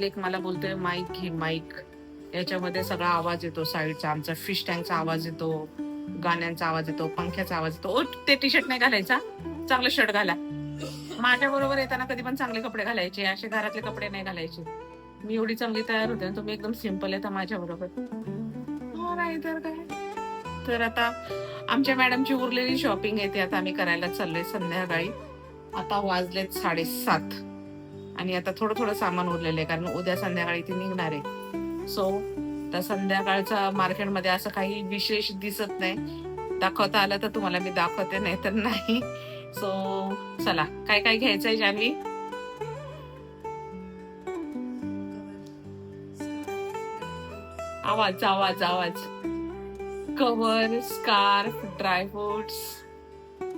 बद्दल एक मला बोलतोय माईक घे माईक. याच्यामध्ये सगळा आवाज येतो साईडचा आमचा फिश टँकचा आवाज येतो गाण्यांचा आवाज येतो पंख्याचा आवाज येतो. ओ ते टी शर्ट नाही घालायचा. चांगलं शर्ट घाला. माझ्या बरोबर येताना कधी पण चांगले कपडे घालायचे असे घरातले कपडे नाही घालायचे. मी एवढी चांगली तयार होते आणि तुम्ही एकदम सिंपल येता माझ्या बरोबर. नाही तर काय? तर आता आमच्या मॅडमची उरलेली शॉपिंग आहे ती आता आम्ही करायला चाललोय संध्याकाळी. आता वाजलेत साडेसात. आणि आता थोडं थोडं सामान उरलेलं आहे कारण उद्या संध्याकाळी ती निघणार आहे. सो तर संध्याकाळचा मार्केटमध्ये असं काही विशेष दिसत नाही. दाखवता आलं तर तुम्हाला मी दाखवते नाही तर नाही. सो चला काय काय घ्यायचंय जान्हवी आवाज आवाज आवाज. Cover scarf dry fruits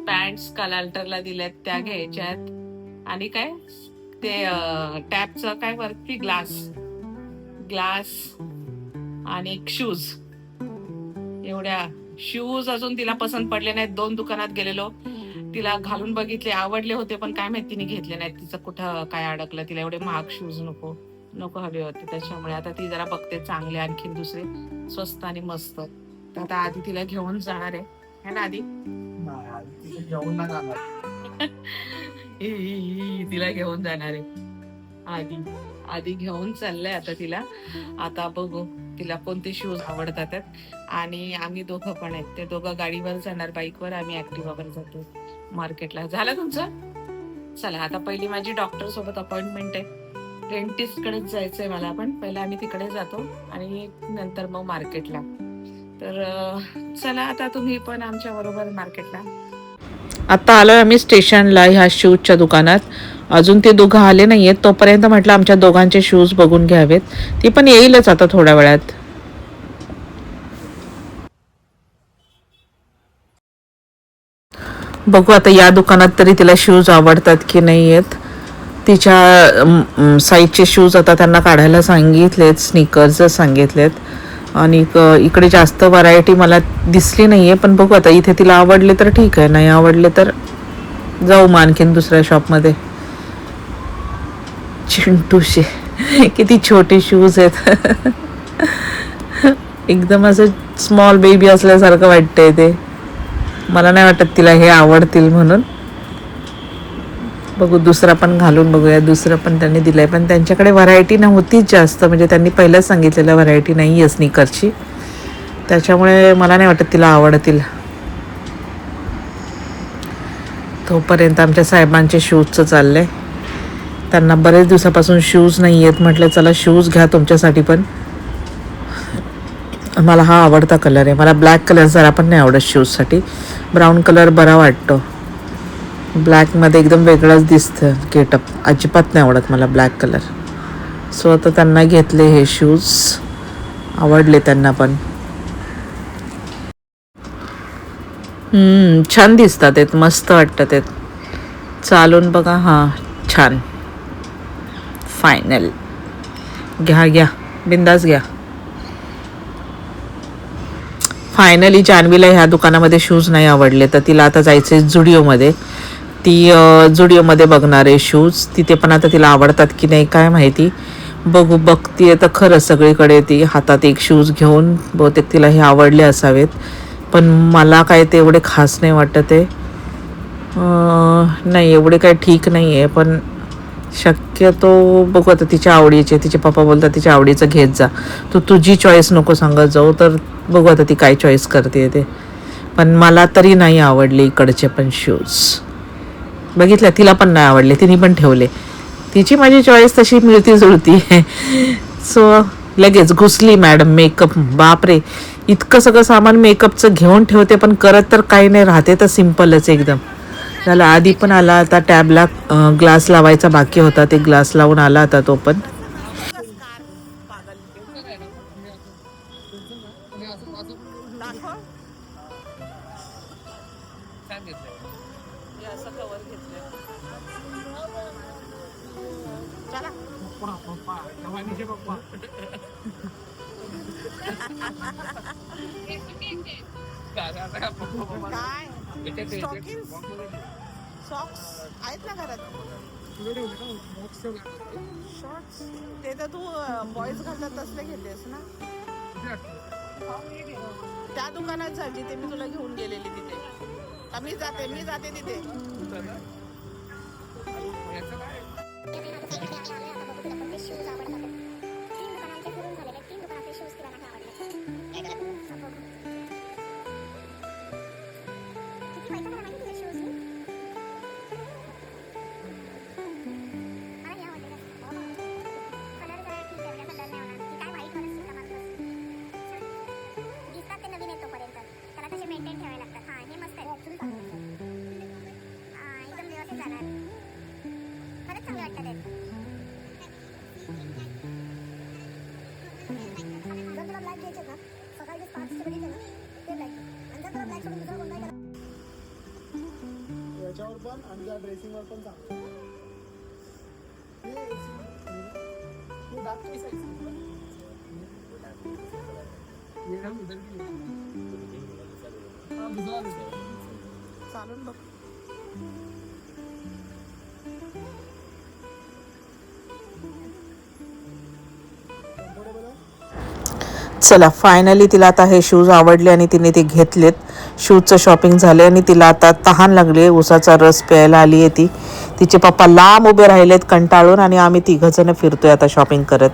pants कलाल्टरला दिल्यात त्या घ्यायच्यात. आणि काय? ते टॅपचं काय वरती ग्लास ग्लास आणि शूज एवढ्या शूज अजून तिला पसंत पडले नाहीत. दोन दुकानात गेलेलो. तिला घालून बघितले आवडले होते पण काय माहिती तिने घेतले नाहीत. तिचं कुठं काय अडकलं. तिला एवढे महाग शूज नको नको हवे होते त्याच्यामुळे. आता ती जरा बघते चांगले आणखीन दुसरे स्वस्त आणि मस्त. तर आता आधी तिला घेऊन जाणार आहे. है ना आधी? घेऊन तिला घेऊन जाणार. आहे आधी आधी घेऊन चाललंय आता तिला. आता बघू तिला कोणते शूज आवडतात आणि आम्ही दोघं पण आहेत. ते दोघं गाडीवर जाणार बाईकवर आम्ही ऍक्टिव्हावर जातो. मार्केटला झालं तुमचं? चला आता पहिली माझी डॉक्टर सोबत अपॉइंटमेंट आहे. डेंटिस्ट कडेच जायचंय मला पण. पहिला आम्ही तिकडे जातो आणि नंतर मग मार्केटला तर चला आता तुम्ही पण आमच्या बरोबर मार्केटला आता आलोय आम्ही स्टेशनला ह्या शूजच्या दुकानात. अजून ते दोघं आले नाही आहेत तोपर्यंत म्हटलं आमच्या दोघांचे शूज बघून घ्यावेत. ती पण येईलच आता थोड्या वेळात. बघू आता या दुकानात तरी तिला शूज आवडतात की नाही आहेत तिच्या साईजचे शूज आता त्यांना काढायला सांगितलेत स्निकर्स सांगितलेत. आणि इकडे जास्त व्हरायटी मला दिसली नाही आहे पण बघू आता. इथे तिला आवडले तर ठीक आहे नाही आवडले तर जाऊ मग आणखीन दुसऱ्या शॉपमध्ये चिंटूशे किती छोटे शूज आहेत. एकदम असं स्मॉल बेबी असल्यासारखं वाटतंय ते. मला नाही वाटत तिला हे आवडतील म्हणून. बघू दुसरा पण घालून बघूया दुसरं पण त्यांनी दिलंय. पण त्यांच्याकडे व्हरायटी नव्हतीच जास्त. म्हणजे त्यांनी पहिलंच सांगितलेलं व्हरायटी नाही आहे स्निकरची त्याच्यामुळे मला नाही वाटत तिला आवडतील. तोपर्यंत आमच्या साहेबांचे शूजचं चाललंय. त्यांना बरेच दिवसापासून शूज नाही आहेत. म्हटलं चला शूज घ्या तुमच्यासाठी पण. मला हा आवडता कलर आहे. मला ब्लॅक कलर जरा पण नाही आवडत शूजसाठी ब्राऊन कलर बरा वाटतो. ब्लॅकमध्ये एकदम वेगळंच दिसतं गेटअप अजिबात नाही आवडत मला ब्लॅक कलर सो आता त्यांना घेतले हे शूज आवडले त्यांना पण. छान दिसतात आहेत. मस्त वाटतात आहेत. चालून बघा. हां छान. फायनल घ्या घ्या. बिंदास घ्या. फायनली जान्हवीला ह्या दुकानामध्ये शूज नाही आवडले. तर तिला आता जायचं आहे जुडिओमध्ये ती जुडिओमध्ये बघणारे शूज तिथे पण आता तिला आवडतात की नाही काय माहिती. बघू बघतीये तर खरं सगळीकडे ती हातात एक शूज घेऊन बहुतेक तिला हे आवडले असावेत. पण मला काय ते एवढे खास नाही वाटत आहे. नाही एवढे काय ठीक नाही आहे पण शक्यतो बघू आता तिच्या आवडीचे तिचे पप्पा बोलतात तिच्या आवडीचं घेत जा. तू तुझी चॉईस नको सांगत जाऊ तर बघू आता ती काय चॉईस करते ते. पण मला तरी नाही आवडले इकडचे पण शूज बघितलं तिला पण नाही आवडले तिने पण ठेवले. तिची माझी चॉईस तशी मिळती जुळती सो लगेच घुसली मॅडम मेकअप बापरे इतकं सगळं सामान मेकअपचं घेऊन ठेवते पण करत तर काही नाही राहते तर सिम्पलच एकदम. झालं आधी पण आला आता टॅबला ग्लास लावायचा बाकी होता ते ग्लास लावून आला आता तो पण. काय? स्टॉकिंग्स सॉक्स आहेत ना घरात? शॉर्ट्स ते तर तू बॉईज घालतात तसले घेतेस ना? त्या दुकानात जा जिथे मी तुला घेऊन गेलेली तिथे. मी जाते मी जाते तिथे. पण आणि त्या ड्रेसिंगवर पण चांगलं तू. चालून बघ? चला फायनली तिला आता हे शूज आवडले आणि तिने ते घेतलेत. शूजचं शॉपिंग झाले आणि तिला आता तहान लागली उसाचा रस प्यायला आली आहे ती. तिचे पप्पा लांब उभे राहिलेत कंटाळून आणि आम्ही तिघजण फिरतोय आता शॉपिंग करत.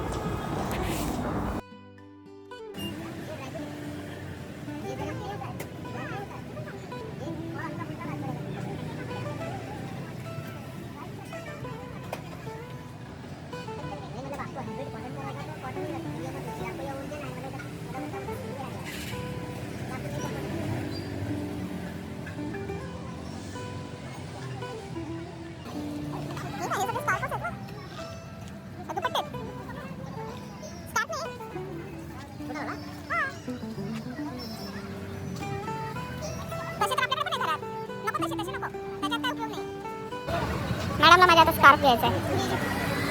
मॅडमला माझ्या आता स्कार्फ घ्यायचा आहे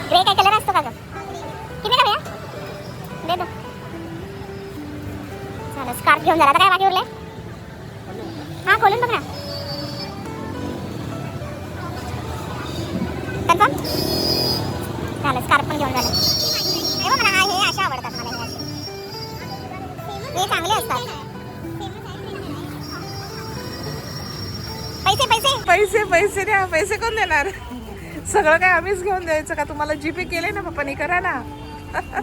ग्रे काय कलर असतो का ग? किती का भैया? दे दो. चालेल स्कार्फ घेऊन झाला. आता काय बाकी उरले हां खोलून बघ ना. कन्फर्म चालेल स्कार्फ पण घेऊन झालं. हे बघ मला हे अशा आवडतात मला हे हे चांगले असतात. पैसे पैसे. पैसे पैसे द्या पैसे कोण देणार? सगळं काय आम्हीच घेऊन द्यायचं का? तुम्हाला जीपे केले ना पप्पानी करा ना. हा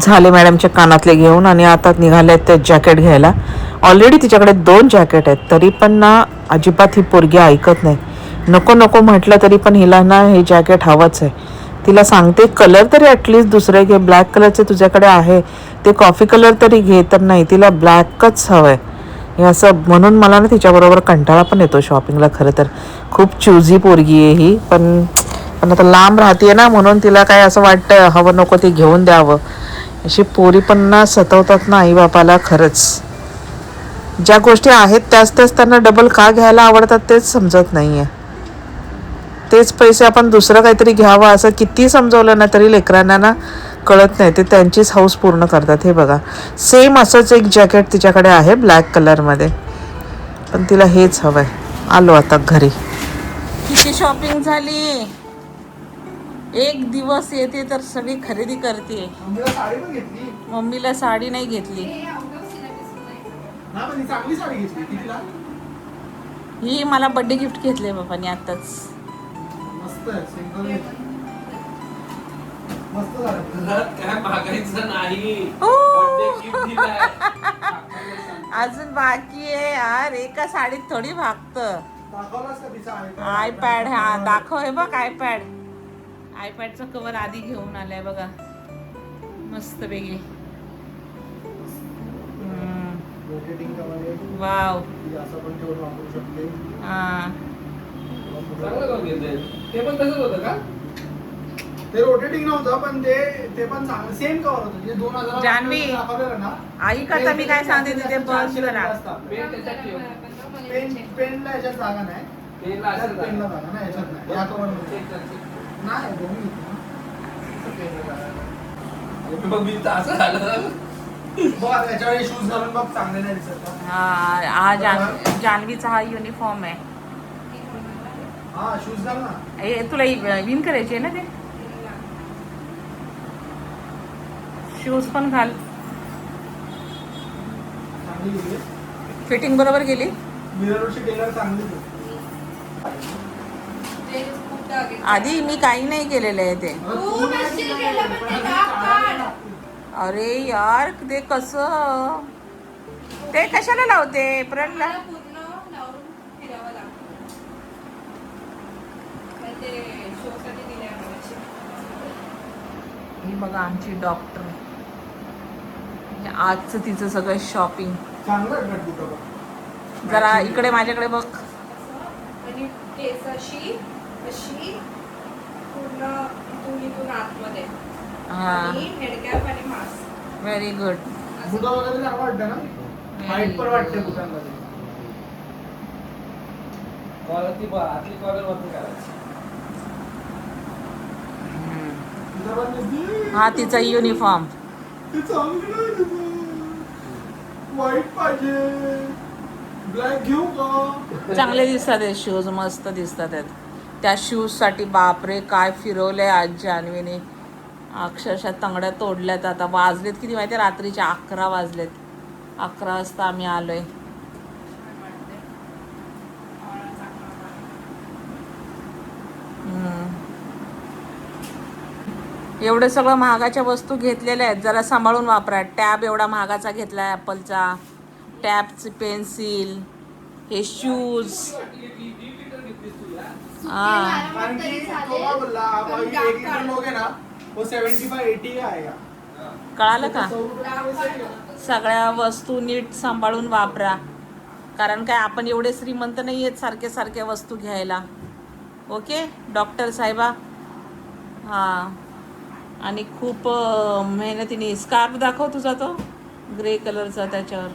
झाले मॅडमच्या कानातले घेऊन आणि आता निघाले ते जॅकेट घ्यायला. ऑलरेडी तिच्याकडे दोन जॅकेट आहेत तरी पण ना अजिबात ही पोरगी ऐकत नाही. नको नको म्हटलं तरी पण हिला ना हे जॅकेट हवंच आहे. तिला सांगते कलर तरी ॲटलिस्ट दुसरे घे. ब्लॅक कलरचे तुझ्याकडे आहे ते कॉफी कलर तरी घे तर नाही तिला ब्लॅकच हवं आहे हे असं म्हणून मला ना तिच्याबरोबर कंटाळा पण येतो शॉपिंगला खरं तर. खूप चुझी पोरगी आहे ही पण पण आता लांब राहते ना म्हणून तिला काय असं वाटतं हवं नको ते घेऊन द्यावं. अशी पोरी पण ना सतवतात ना आईबापाला खरंच. ज्या गोष्टी आहेत त्याच त्याच त्यांना डबल का घ्यायला आवडतात तेच समजत नाही आहे तेच पैसे आपण दुसरं काहीतरी घ्यावं असं किती समजवलं ना तरी लेकरांना ना कळत नाही. ते त्यांचीच हाऊस पूर्ण करतात. हे बघा. सेम असंच एक जॅकेट तिच्याकडे आहे ब्लॅक कलरमध्ये पण तिला हेच हवं आहे आलो आता घरी. किती शॉपिंग झाली. एक दिवस येते तर सगळी खरेदी करते. मम्मीला साडी पण घेतली मम्मीला साडी नाही घेतली. ना पण ही चांगली साडी घेतली. कितीला? ही मला बर्थडे गिफ्ट घेतले बाबांनी आताच मस्त आहे सिंगल मस्त झालं. घरात काय मागायचं नाही. ओ! Birthday gift दिलाय. अजून बाकी आहे यार एका साडीत थोडी भागत. दाखवलास का तिचा iPad? आयपॅड हा दाखव हे बघ आयपॅड आयपॅडचं कवर आधी घेऊन आलाय बघा. मस्त वेगळी Rotating cover आहे. वाव ती असं पण ठेवून वापरू शकते. हा. चांगलं घेतलंय. ते पण तसंच होतं का ते रोटेटिंग नव्हतं पण ते ते पण चांगलं सेम कवर होतं जे दोन हजार जान्हवी. आई करता मी काय सांगते तिथे बस आपलं. पेन त्याच्यात ठेव पेन पेनला याच्यात जागा नाही पेनला पेनला जागा. नाही याच्यात नाही या cover मध्ये. चेक कर, चेक नाही दोन्ही घेतो ना. असं पेनला जागा नाही. कर. मग मी तर असं झालं बघ त्याच्यावर शूज घालून बघ चांगले नाही दिसत का? हा हा जान जान्हवीचा हा युनिफॉर्म आहे तुला विन करायचे ना ते? शूज पण घाल. फिटिंग बरोबर गेली? आधी मी काही नाही केलेलं आहे ते. अरे यार ते कस? ते कशाला लावते? प्रणला? ही बघा आमची डॉक्टर आजचं तिचं सगळं शॉपिंग. जरा इकडे माझ्याकडे बघ. आणि केस अशी अशी पूर्ण इथून इथून आतमध्ये. हा. आणि हेडकॅप आणि मास्क व्हेरी गुड वगैरे चांगलं वाटतं ना? हाईट पण वाटते कॉलर ती बा- आतली कॉलर वरती करायची तुझं पण दिसली? हा तिचा युनिफॉर्म. व्हाईट पाहिजे. ब्लॅक घेऊ का? चांगले दिसतात आहेत शूज मस्त दिसतात आहेत. त्या शूजसाठी बापरे काय फिरवलंय आज जान्हवीने अक्षरशः तंगड्या तोडल्यात आता. वाजलेत किती माहिती आहे रात्रीचे अकरा वाजलेत. अकरा वाजता आम्ही आलोय. एवढं सगळं महागाच्या वस्तू घेतलेल्या आहेत. जरा सांभाळून वापरा. टॅब एवढा महागाचा घेतला आहे ॲपलचा टॅबची पेन्सिल. हे शूज कळालं का. सगळ्या वस्तू नीट सांभाळून वापरा. कारण काय आपण एवढे श्रीमंत नाही आहेत सारखे सारख्या वस्तू घ्यायला. ओके? डॉक्टर साहेबा? हां. आणि खूप मेहनतीने स्कार्फ दाखव तुझा तो ग्रे कलरचा त्याच्यावर.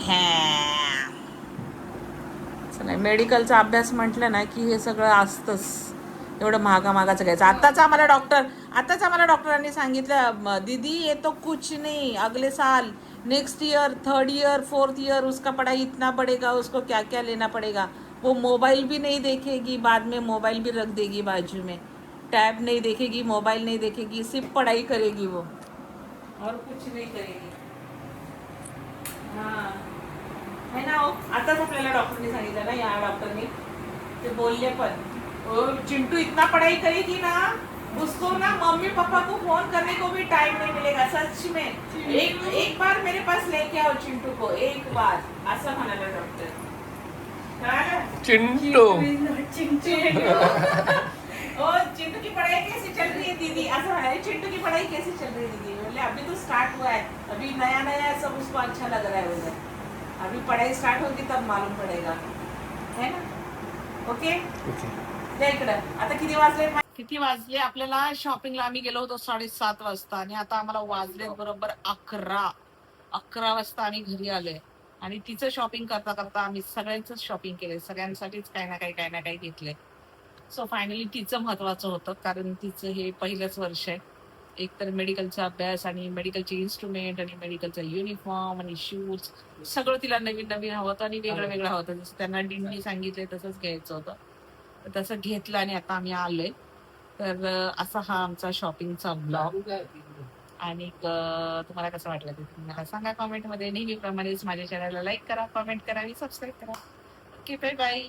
हॅ. चला मेडिकलचा अभ्यास म्हटलं ना की हे सगळं असतंच. एवढं महागा महागाचं घ्यायचं. आत्ताच आम्हाला डॉक्टर आत्ताच आम्हाला डॉक्टरांनी सांगितलं दिदी दीदी ये तो कुछ नहीं अगले साल next year third year fourth year उसका पढ़ाई इतना पड़ेगा उसको क्या क्या लेना पड़ेगा? वो मोबाइल भी नहीं देखेगी बाद में मोबाइल भी रख देगी बाजू में। टैब नहीं देखेगी मोबाइल नहीं देखेगी सिर्फ़ पढ़ाई करेगी वो। और कुछ नहीं करेगी। हाँ। है ना आताच आपल्याला डॉक्टरने सांगितलं ना या डॉक्टरनी ते बोलले पण चिंटू इतना पढ़ाई करेगी ना उसको ना मम्मी पापा को फ़ोन करने को भी टाइम नहीं मिलेगा सच में। एक एक बार मेरे पास लेके आओ चिंटू को एक बार असं म्हणाला डॉक्टर। चिंटू चिंटू। ओ चिंटू की पढ़ाई कैसी चल रही है दीदी? ऐसा है चिंटू की पढ़ाई कैसी चल रही है दीदी? बोले अभी तो स्टार्ट हुआ है। अभी नया नया सब उसको अच्छा लग रहा है बोले। अभी पढ़ाई स्टार्ट होगी तब मालूम पड़ेगा। है ना? ओके? द्या इकडं. आता किती वाजले? किती वाजले? आपल्याला शॉपिंगला आम्ही गेलो होतो साडेसात वाजता आणि आता आम्हाला वाजले बरोबर अकरा. अकरा वाजता आम्ही घरी आलोय. आणि तिचं शॉपिंग करता करता आम्ही सगळ्यांच शॉपिंग केले सगळ्यांसाठीच काही ना काही काही ना काही घेतले सो फायनली तिचं महत्वाचं होतं कारण तिचं हे पहिलंच वर्ष आहे. एक तर मेडिकलचा अभ्यास आणि मेडिकलचे इन्स्ट्रुमेंट आणि मेडिकलचा युनिफॉर्म आणि शूज सगळं तिला नवीन नवीन हवं होतं आणि वेगळं वेगळं होतं. जसं त्यांना डीननी सांगितलंय तसंच घ्यायचं होतं. तर तसं घेतलं आणि आता आम्ही आलोय. तर असा हा आमचा शॉपिंगचा ब्लॉग आणि तुम्हाला कसं वाटलं ते तुम्ही मला सांगा कॉमेंटमध्ये नेहमीप्रमाणेच माझ्या चॅनलला लाईक करा कॉमेंट करा आणि सबस्क्राईब करा. ओके बाय बाय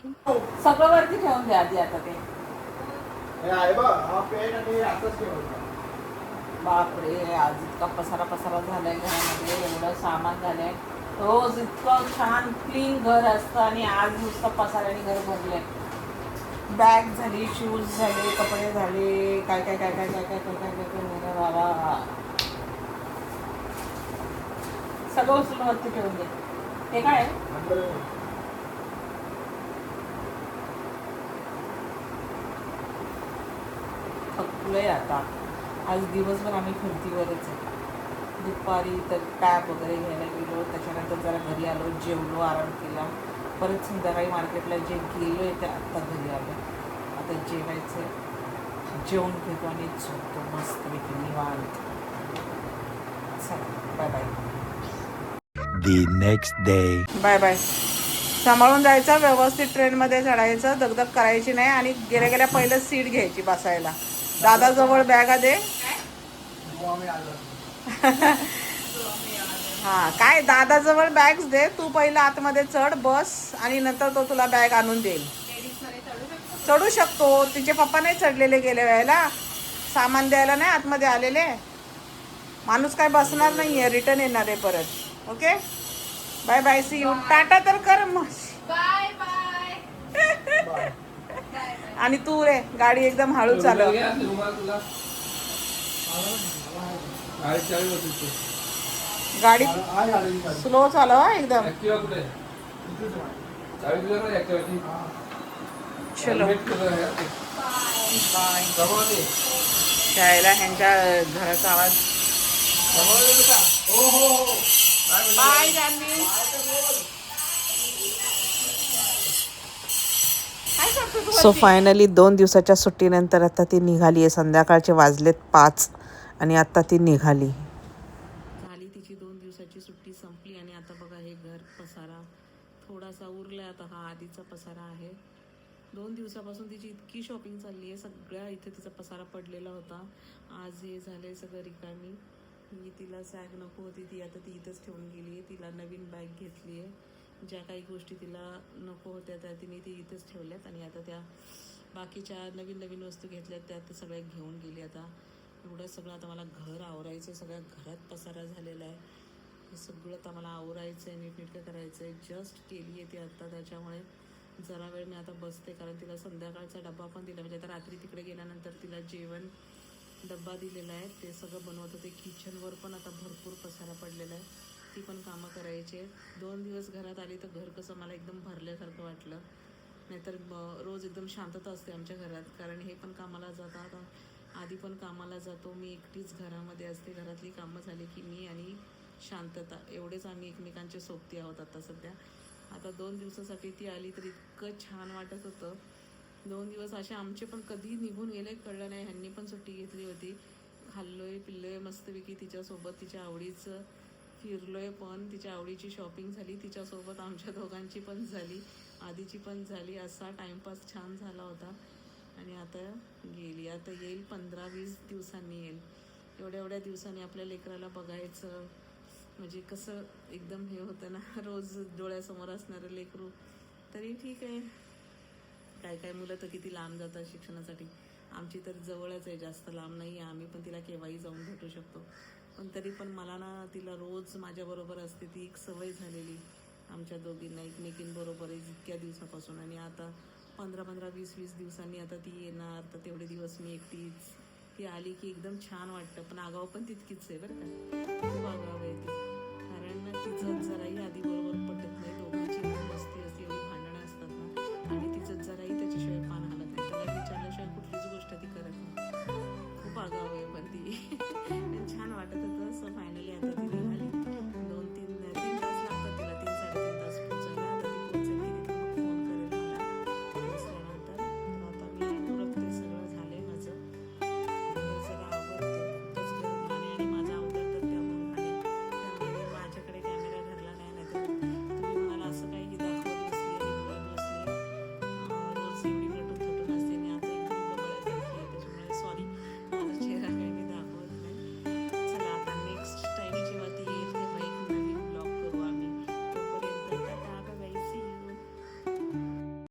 सगळं वरती ठेवून द्या आधी आता ते हे हा बापरे आज इतका पसारा पसारा झालाय घरामध्ये एवढं सामान झालंय रोज इतकं छान क्लीन घर असतं आणि आज नुसतं पसाऱ्याने घर भरलंय बॅग झाली शूज झाले कपडे झाले काय काय काय काय काय काय काय काय काय काय बाबा सगळं उचलून वरती ठेवून दे हे काय आहे? आता. आज दिवसभर आम्ही फिरतीवरच आहे. दुपारी तर टॅब वगैरे घ्यायला गेलो त्याच्यानंतर जरा घरी आलो जेवलो आराम केला. परत संध्याकाळी मार्केटला जे गेलो आहे ते आत्ता घरी आलो आता जेवायचं जेवण घेतो आणि झोपतो मस्तपैकी निवांत. चला bye bye the next day. Bye bye सांभाळून जायचं व्यवस्थित ट्रेनमध्ये चढायचं दगदग करायची नाही आणि गेल्या गेल्या पहिलं सीट घ्यायची बसायला. दादाजवळ बॅगा दे हा काय दादाजवळ बॅग्स दे. तू पहिलं आतमध्ये चढ बस आणि नंतर तो तुला बॅग आणून देईल. चढू शकतो. तिचे पप्पा नाही चढलेले गेल्या वेळेला. सामान द्यायला नाही आतमध्ये आलेले. माणूस काय बसणार नाहीये. रिटर्न येणार आहे परत. Okay bye bye see you tata तर कर मग. बाय बाय आणि तू रे गाडी एकदम हळू चालव. गाडी. स्लो चालव हा एकदम. चलो. बाय. शाळेला ह्यांच्या घराचा आवाज. बेटा. हो हो हो? बाय जानवी सो फायनली दोन दिवसाच्या सुट्टीनंतर आता ती निघाली आहे. संध्याकाळचे वाजलेत पाच आणि आता ती निघाली. झाली तिची दोन दिवसाची सुट्टी संपली आणि आता बघा हे घर पसारा थोडासा उरला आता हा आधीचा पसारा आहे. दोन दिवसापासून तिची इतकी शॉपिंग चालली आहे. सगळ्या इथे तिचा पसारा पडलेला होता. आज हे झाले सगळं रिकामी. मी तिला सॅग नको होती. ती आता ती इथंच ठेवून गेली आहे. तिला नवीन बॅग घेतली आहे. ज्या काही गोष्टी तिला नको होत्या त्या तिने ती इथंच ठेवल्यात आणि आता त्या बाकीच्या नवीन नवीन वस्तू घेतल्यात त्या आता सगळ्या घेऊन गेली. आता एवढं सगळं आता मला घर आवरायचं आहे सगळ्या घरात पसारा झालेला आहे. हे सगळं आता मला आवरायचं आहे नीटनेटकं करायचं आहे जस्ट केली आहे ती आत्ता त्याच्यामुळे जरा वेळ मी आता बसते कारण तिला संध्याकाळचा डब्बा पण दिला. म्हणजे आता रात्री तिकडे गेल्यानंतर तिला जेवण डब्बा दिलेला आहे. ते सगळं बनवत होते. किचनवर पण आता भरपूर पसारा पडलेला आहे. ती पण कामं करायची. दोन दिवस घरात आली तर घर कसं मला एकदम भरल्यासारखं वाटलं. नाहीतर ब- रोज एकदम शांतता असते आमच्या घरात. कारण हे पण कामाला जातात. आधी पण कामाला जातो. मी एकटीच घरामध्ये असते. घरातली कामं झाली की मी आणि शांतता. एवढेच आम्ही एकमेकांचे सोबती आहोत आता सध्या. आता दोन दिवसासाठी ती आली तर इतकं छान वाटत होतं. दोन दिवस असे आमचे पण कधी निघून गेले कळलं नाही. ह्यांनी पण सुट्टी घेतली होती. खाल्लोय पिल्लोय मस्तपैकी तिच्यासोबत. तिच्या आवडीचं फिरलोय पण तिच्या आवडीची शॉपिंग झाली तिच्यासोबत आमच्या दोघांची पण झाली आधीची पण झाली असा टाइमपास छान झाला होता. आणि आता गेली आता येईल पंधरा वीस दिवसांनी येईल. एवढ्या एवढ्या दिवसांनी आपल्या लेकराला बघायचं म्हणजे कसं एकदम हे होतं ना रोज डोळ्यासमोर असणारं लेकरू. तरी ठीक आहे. काय काय मुलं तर किती लांब जातात शिक्षणासाठी. आमची तर जवळच आहे जास्त लांब नाही आहे आम्ही पण तिला केव्हाही जाऊन भेटू शकतो. पण तरी पण मला ना तिला रोज माझ्याबरोबर असते ती एक सवय झालेली. आमच्या दोघींना एकमेकींबरोबर इतक्या दिवसापासून आणि आता पंधरा पंधरा वीस वीस दिवसांनी आता ती येणार तर तेवढे दिवस मी एकटीच. ती आली की एकदम छान वाटतं पण आगाव पण तितकीच आहे बरं का. खूप आगाव आहे ती. कारण तिचं जराही आधी बरोबर